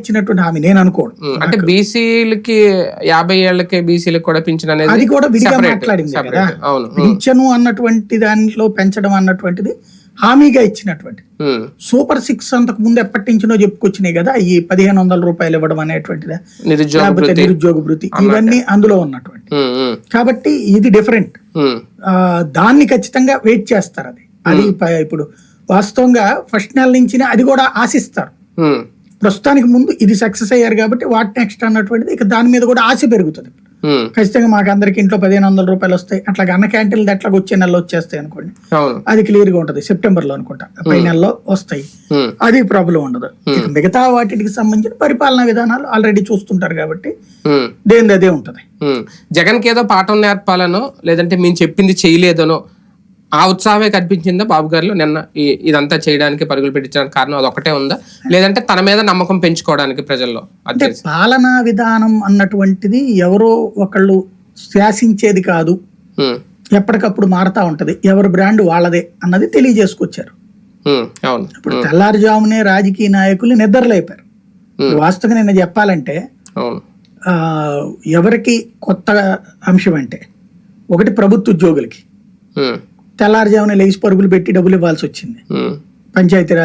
ఇచ్చినటువంటి హామీ నేను అనుకోను. ఉమ్, అంటే బీసీలకి యాభై ఏళ్ళకి బీసీలకు కూడా పింఛన్ అనేది అది కూడా విడిగా మాట్లాడింది. కదా. పింఛను అన్నటువంటి దానిలో పెంచడం అన్నటువంటిది హామీగా ఇచ్చినటువంటిది ఉమ్, సూపర్ సిక్స్ అంతకు ముందు ఎప్పటి నుంచినో చెప్పుకొచ్చినాయి కదా ఈ పదిహేను వందల రూపాయలు ఇవ్వడం అనేటువంటిది. లేకపోతే నిరుద్యోగ వృత్తి. ఇవన్నీ అందులో ఉన్నటువంటి. కాబట్టి ఇది డిఫరెంట్. దాన్ని ఖచ్చితంగా వెయిట్ చేస్తారు అది. అది ఇప్పుడు వాస్తవంగా ఫస్ట్ నెల నుంచి అది కూడా ఆశిస్తారు. ప్రస్తుతానికి ముందు ఇది సక్సెస్ అయ్యారు కాబట్టి వాట్ నెక్స్ట్ అన్నటువంటిది ఇక దాని మీద కూడా ఆశ పెరుగుతుంది. ఖచ్చితంగా మాకు అందరికి ఇంట్లో పదిహేను వందల రూపాయలు వస్తాయి. అట్లా అన్న క్యాంటీన్లు ఎట్లా వచ్చే నెలలో వచ్చేస్తాయి అనుకోండి. అది క్లియర్గా ఉంటది. సెప్టెంబర్లో అనుకుంటా పై నెలలో వస్తాయి. అది ప్రాబ్లం ఉండదు. మిగతా వాటికి సంబంధించిన పరిపాలనా విధానాలు ఆల్రెడీ చూస్తుంటారు కాబట్టి దేనిది అదే ఉంటది. ఉమ్. జగన్కి ఏదో పాఠం నేర్పాలనో లేదంటే మేము చెప్పింది చేయలేదనో ఆ ఉత్సాహమే కనిపించిందా బాబు గారిలో? నిన్న ఇదంతా చేయడానికి పరుగులు పెట్టించడానికి కారణం అది ఒకటే ఉందా? లేదంటే తన మీద నమ్మకం పెంచుకోవడానికి ప్రజల్లో అంటే పాలనా విధానం అన్నటువంటిది ఎవరో ఒకళ్ళు శాసించేది కాదు. ఎప్పటికప్పుడు మారుతా ఉంటది. ఎవరి బ్రాండ్ వాళ్ళదే అన్నది తెలియజేసుకొచ్చారు. అవును. ఇప్పుడు తెల్లారుజామునే రాజకీయ నాయకులు నిద్రలేపారు. వాస్తవంగా నిన్న చెప్పాలంటే ఎవరికి కొత్త అంశం అంటే ఒకటి ప్రభుత్వ ఉద్యోగులకి. తెల్లారుజామున లేచి పరుగులు పెట్టి డబ్బులు ఇవ్వాల్సి వచ్చింది. ఉమ్, పంచాయతీ